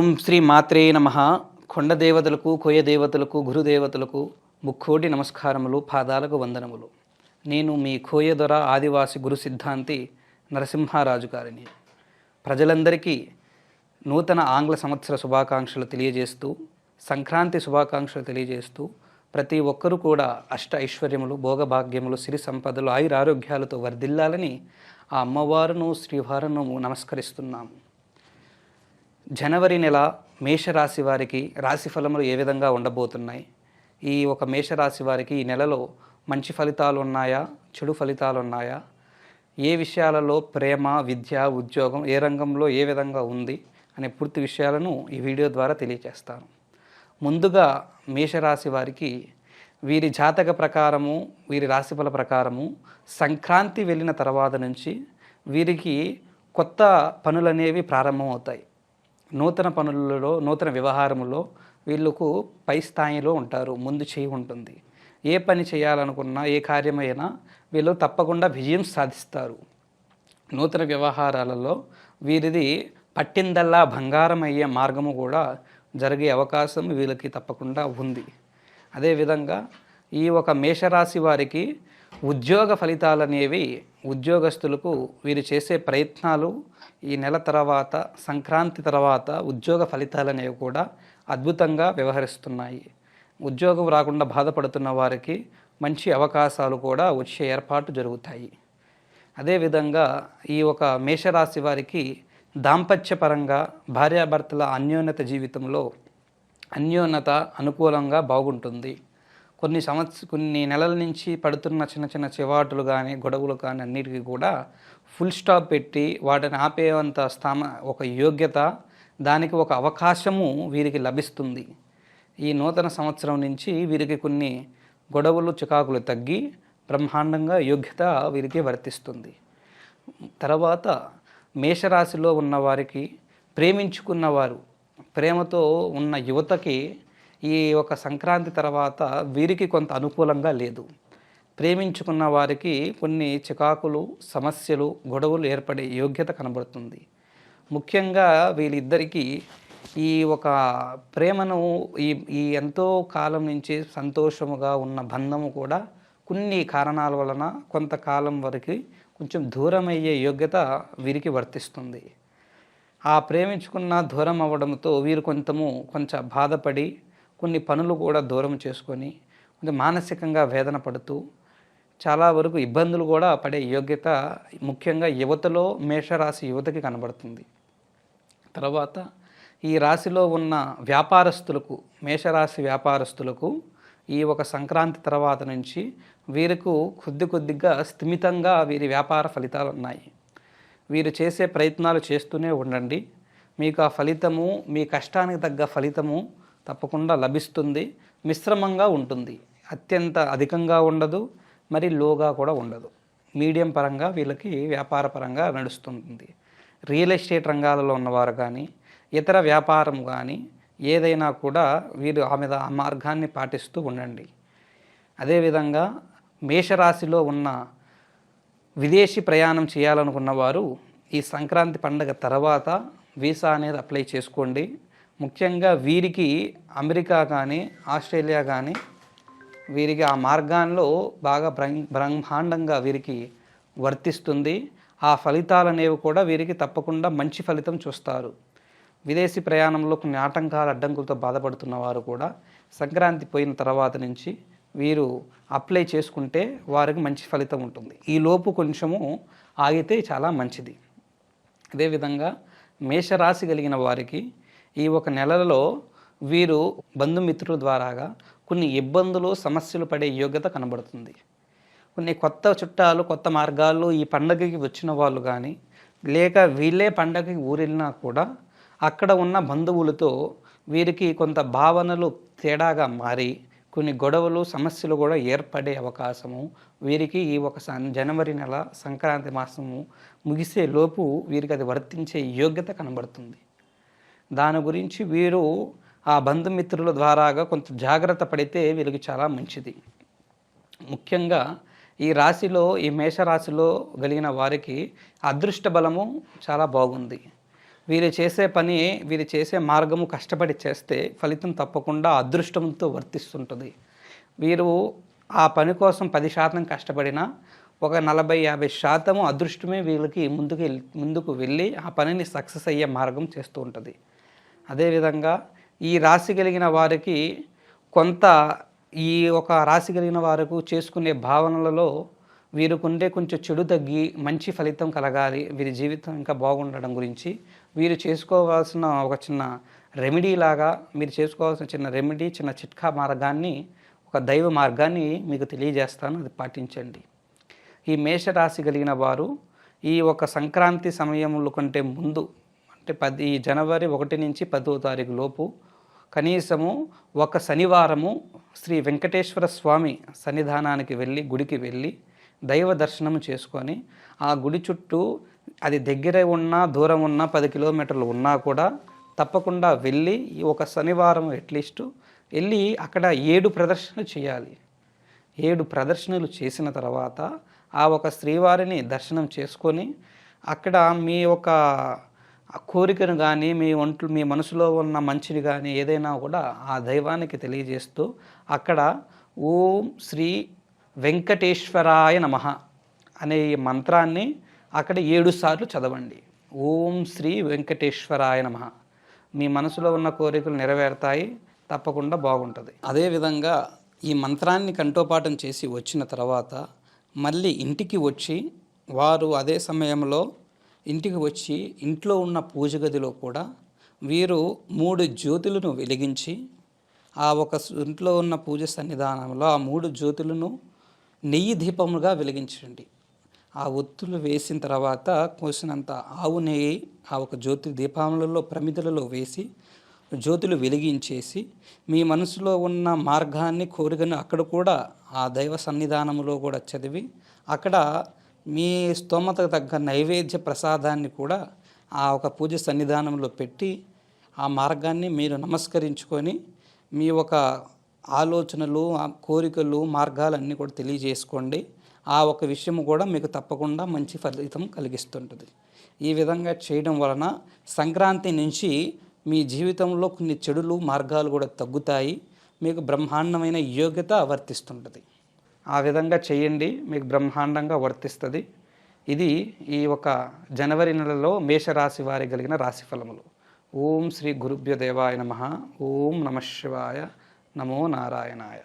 ఓం శ్రీ మాత్రే నమ. కొండ దేవతలకు కోయ దేవతలకు గురుదేవతలకు ముక్కోటి నమస్కారములు పాదాలకు వందనములు. నేను మీ కోయదొర ఆదివాసి గురు సిద్ధాంతి నరసింహారాజు గారిని. ప్రజలందరికీ నూతన ఆంగ్ల సంవత్సర శుభాకాంక్షలు తెలియజేస్తూ సంక్రాంతి శుభాకాంక్షలు తెలియజేస్తూ ప్రతి ఒక్కరూ కూడా అష్ట ఐశ్వర్యములు భోగభాగ్యములు సిరి సంపదలు ఆయురారోగ్యాలతో వర్ధిల్లాలని ఆ అమ్మవారును శ్రీవారును నమస్కరిస్తున్నాము జనవరి నెల మేషరాశి వారికి రాశి ఫలములు ఏ విధంగా ఉండబోతున్నాయి? ఈ ఒక మేషరాశి వారికి ఈ నెలలో మంచి ఫలితాలు ఉన్నాయా? చెడు ఫలితాలు ఉన్నాయా? ఏ విషయాలలో ప్రేమ విద్య ఉద్యోగం ఏ రంగంలో ఏ విధంగా ఉంది అనే పూర్తి విషయాలను ఈ వీడియో ద్వారా తెలియజేస్తాను ముందుగా మేషరాశి వారికి వీరి జాతక ప్రకారము వీరి రాశిఫల ప్రకారము సంక్రాంతి వెళ్ళిన తర్వాత నుంచి వీరికి కొత్త పనులనేవి ప్రారంభమవుతాయి. నూతన పనులలో నూతన వ్యవహారములో వీళ్ళకు పై స్థాయిలో ఉంటారు ముందు చేయి ఉంటుంది. ఏ పని చేయాలనుకున్నా ఏ కార్యమైనా వీళ్ళు తప్పకుండా విజయం సాధిస్తారు. నూతన వ్యవహారాలలో వీరిది పట్టిందల్లా బంగారం అయ్యే మార్గము కూడా జరిగే అవకాశం వీళ్ళకి తప్పకుండా ఉంది. అదేవిధంగా ఈ ఒక మేషరాశి వారికి ఉద్యోగ ఫలితాలు అనేవి ఉద్యోగస్తులకు వీరు చేసే ప్రయత్నాలు ఈ నెల తర్వాత సంక్రాంతి తర్వాత ఉద్యోగ ఫలితాలు అనేవి కూడా అద్భుతంగా వ్యవహరిస్తున్నాయి. ఉద్యోగం రాకుండా బాధపడుతున్న వారికి మంచి అవకాశాలు కూడా వచ్చే ఏర్పాటు జరుగుతాయి. అదేవిధంగా ఈ ఒక మేషరాశి వారికి దాంపత్యపరంగా భార్యాభర్తల అన్యోన్యత జీవితంలో అన్యోన్యత అనుకూలంగా బాగుంటుంది. కొన్ని సంవత్స కొన్ని నెలల నుంచి పడుతున్న చిన్న చిన్న చివాటులు కానీ గొడవలు కానీ అన్నిటికీ కూడా ఫుల్ స్టాప్ పెట్టి వాటిని ఆపేవంత స్థామ ఒక యోగ్యత దానికి ఒక అవకాశము వీరికి లభిస్తుంది. ఈ నూతన సంవత్సరం నుంచి వీరికి కొన్ని గొడవలు చికాకులు తగ్గి బ్రహ్మాండంగా యోగ్యత వీరికి వర్తిస్తుంది. తర్వాత మేషరాశిలో ఉన్నవారికి ప్రేమించుకున్నవారు ప్రేమతో ఉన్న యువతకి ఈ ఒక సంక్రాంతి తర్వాత వీరికి కొంత అనుకూలంగా లేదు. ప్రేమించుకున్న వారికి కొన్ని చికాకులు సమస్యలు గొడవలు ఏర్పడే యోగ్యత కనబడుతుంది. ముఖ్యంగా వీళ్ళిద్దరికీ ఈ ఒక ప్రేమను ఈ ఈ ఎంతో కాలం నుంచి సంతోషముగా ఉన్న బంధము కూడా కొన్ని కారణాల వలన కొంతకాలం వరకు కొంచెం దూరమయ్యే యోగ్యత వీరికి వర్తిస్తుంది. ఆ ప్రేమించుకున్న దూరం అవ్వడంతో వీరు కొంతము కొంచెం బాధపడి కొన్ని పనులు కూడా దూరం చేసుకొని కొంచెం మానసికంగా వేదన పడుతూ చాలా వరకు ఇబ్బందులు కూడా పడే యోగ్యత ముఖ్యంగా యువతలో మేషరాశి యువతకి కనబడుతుంది. తర్వాత ఈ రాశిలో ఉన్న వ్యాపారస్తులకు మేషరాశి వ్యాపారస్తులకు ఈ ఒక సంక్రాంతి తర్వాత నుంచి వీరికి కొద్ది కొద్దిగా స్థిమితంగా వీరి వ్యాపార ఫలితాలు ఉన్నాయి. వీరు చేసే ప్రయత్నాలు చేస్తూనే ఉండండి. మీకు ఆ ఫలితము మీ కష్టానికి తగ్గ ఫలితము తప్పకుండా లభిస్తుంది మిశ్రమంగా ఉంటుంది. అత్యంత అధికంగా ఉండదు మరి లోగా కూడా ఉండదు. మీడియం పరంగా వీళ్ళకి వ్యాపార పరంగా నడుస్తుంది రియల్ ఎస్టేట్ రంగాలలో ఉన్నవారు కానీ ఇతర వ్యాపారం కానీ ఏదైనా కూడా వీరు ఆ మీద ఆ మార్గాన్ని పాటిస్తూ ఉండండి. అదేవిధంగా మేషరాశిలో ఉన్న విదేశీ ప్రయాణం చేయాలనుకున్న వారు ఈ సంక్రాంతి పండగ తర్వాత వీసా అనేది అప్లై చేసుకోండి. ముఖ్యంగా వీరికి అమెరికా కానీ ఆస్ట్రేలియా కానీ వీరికి ఆ మార్గాల్లో బాగా బ్రహ్మాండంగా వీరికి వర్తిస్తుంది. ఆ ఫలితాలు అనేవి కూడా వీరికి తప్పకుండా మంచి ఫలితం చూస్తారు. విదేశీ ప్రయాణంలో కొన్ని ఆటంకాల అడ్డంకులతో బాధపడుతున్న వారు కూడా సంక్రాంతి పోయిన తర్వాత నుంచి వీరు అప్లై చేసుకుంటే వారికి మంచి ఫలితం ఉంటుంది. ఈ లోపు కొంచెము ఆగితే చాలా మంచిది. అదేవిధంగా మేషరాశి కలిగిన వారికి ఈ ఒక నెలలో వీరు బంధుమిత్రుల ద్వారాగా కొన్ని ఇబ్బందులు సమస్యలు పడే యోగ్యత కనబడుతుంది. కొన్ని కొత్త చుట్టాలు కొత్త మార్గాల్లో ఈ పండగకి వచ్చిన వాళ్ళు కానీ లేక వీళ్ళే పండగకి ఊరెళ్ళినా కూడా అక్కడ ఉన్న బంధువులతో వీరికి కొంత భావనలు తేడాగా మారి కొన్ని గొడవలు సమస్యలు కూడా ఏర్పడే అవకాశము వీరికి ఈ ఒక సన్ జనవరి నెల సంక్రాంతి మాసము ముగిసే లోపు వీరికి అది వర్తించే యోగ్యత కనబడుతుంది. దాని గురించి వీరు ఆ బంధుమిత్రుల ద్వారాగా కొంత జాగ్రత్త పడితే వీరికి చాలా మంచిది. ముఖ్యంగా ఈ రాశిలో ఈ మేషరాశిలో కలిగిన వారికి అదృష్ట బలము చాలా బాగుంది. వీరు చేసే పని వీరు చేసే మార్గము కష్టపడి చేస్తే ఫలితం తప్పకుండా అదృష్టంతో వర్తిస్తుంటుంది. వీరు ఆ పని కోసం పది శాతం కష్టపడినా ఒక నలభై యాభై శాతము అదృష్టమే వీళ్ళకి ముందుకు ముందుకు వెళ్ళి ఆ పనిని సక్సెస్ అయ్యే మార్గం చేస్తూ ఉంటుంది. అదేవిధంగా ఈ రాశి కలిగిన వారికి కొంత ఈ ఒక రాశి కలిగిన వారికి చేసుకునే భావనలలో వీరికుండే కొంచెం చెడు తగ్గి మంచి ఫలితం కలగాలి. వీరి జీవితం ఇంకా బాగుండడం గురించి వీరు చేసుకోవాల్సిన ఒక చిన్న రెమెడీ లాగా మీరు చేసుకోవాల్సిన చిన్న రెమెడీ చిన్న చిట్కా మార్గాన్ని ఒక దైవ మార్గాన్ని మీకు తెలియజేస్తాను. అది పాటించండి. ఈ మేషరాశి కలిగిన వారు ఈ ఒక సంక్రాంతి సమయంలో కంటే ముందు అంటే పది జనవరి ఒకటి నుంచి పదో తారీఖు లోపు కనీసము ఒక శనివారము శ్రీ వెంకటేశ్వర స్వామి సన్నిధానానికి వెళ్ళి గుడికి వెళ్ళి దైవ దర్శనం చేసుకొని ఆ గుడి చుట్టూ అది దగ్గర ఉన్నా దూరం ఉన్నా పది కిలోమీటర్లు ఉన్నా కూడా తప్పకుండా వెళ్ళి ఒక శనివారం అట్లీస్ట్ వెళ్ళి అక్కడ ఏడు ప్రదర్శనలు చేయాలి. ఏడు ప్రదర్శనలు చేసిన తర్వాత ఆ ఒక శ్రీవారిని దర్శనం చేసుకొని అక్కడ మీ ఆ కోరికను కానీ మీ ఒంట్లో మీ మనసులో ఉన్న మంచిని కానీ ఏదైనా కూడా ఆ దైవానికి తెలియజేస్తూ అక్కడ ఓం శ్రీ వెంకటేశ్వరాయ నమ అనే ఈ మంత్రాన్ని అక్కడ ఏడు సార్లు చదవండి. ఓం శ్రీ వెంకటేశ్వరాయ నమ. మీ మనసులో ఉన్న కోరికలు నెరవేరుతాయి తప్పకుండా బాగుంటుంది. అదేవిధంగా ఈ మంత్రాన్ని కంఠోపాఠం చేసి వచ్చిన తర్వాత మళ్ళీ ఇంటికి వచ్చి వారు అదే సమయంలో ఇంటికి వచ్చి ఇంట్లో ఉన్న పూజ గదిలో కూడా వీరు మూడు జ్యోతులను వెలిగించి ఆ ఒక ఇంట్లో ఉన్న పూజ సన్నిధానంలో ఆ మూడు జ్యోతులను నెయ్యి దీపముగా వెలిగించండి. ఆ ఒత్తులు వేసిన తర్వాత కోసినంత ఆవు నెయ్యి ఆ ఒక జ్యోతి దీపములలో ప్రమిదలలో వేసి జ్యోతులు వెలిగించేసి మీ మనసులో ఉన్న మార్గాన్ని కోరికను అక్కడ కూడా ఆ దైవ సన్నిధానంలో కూడా చదివి అక్కడ మీ స్తోమతకు తగ్గ నైవేద్య ప్రసాదాన్ని కూడా ఆ ఒక పూజ సన్నిధానంలో పెట్టి ఆ మార్గాన్ని మీరు నమస్కరించుకొని మీ ఒక ఆలోచనలు ఆ కోరికలు మార్గాలన్నీ కూడా తెలియజేసుకోండి. ఆ ఒక విషయం కూడా మీకు తప్పకుండా మంచి ఫలితం కలిగిస్తుంటుంది. ఈ విధంగా చేయడం వలన సంక్రాంతి నుంచి మీ జీవితంలో కొన్ని చెడులు మార్గాలు కూడా తగ్గుతాయి. మీకు బ్రహ్మాండమైన యోగ్యత వర్తిస్తుంటుంది. ఆ విధంగా చేయండి మీకు బ్రహ్మాండంగా వర్తిస్తుంది. ఇది ఈ ఒక జనవరి నెలలో మేషరాశి వారి కలిగిన రాశి ఫలములు. ఓం శ్రీ గురుభ్య దేవాయ నమ ఓం నమ శివాయ నమో నారాయణాయ.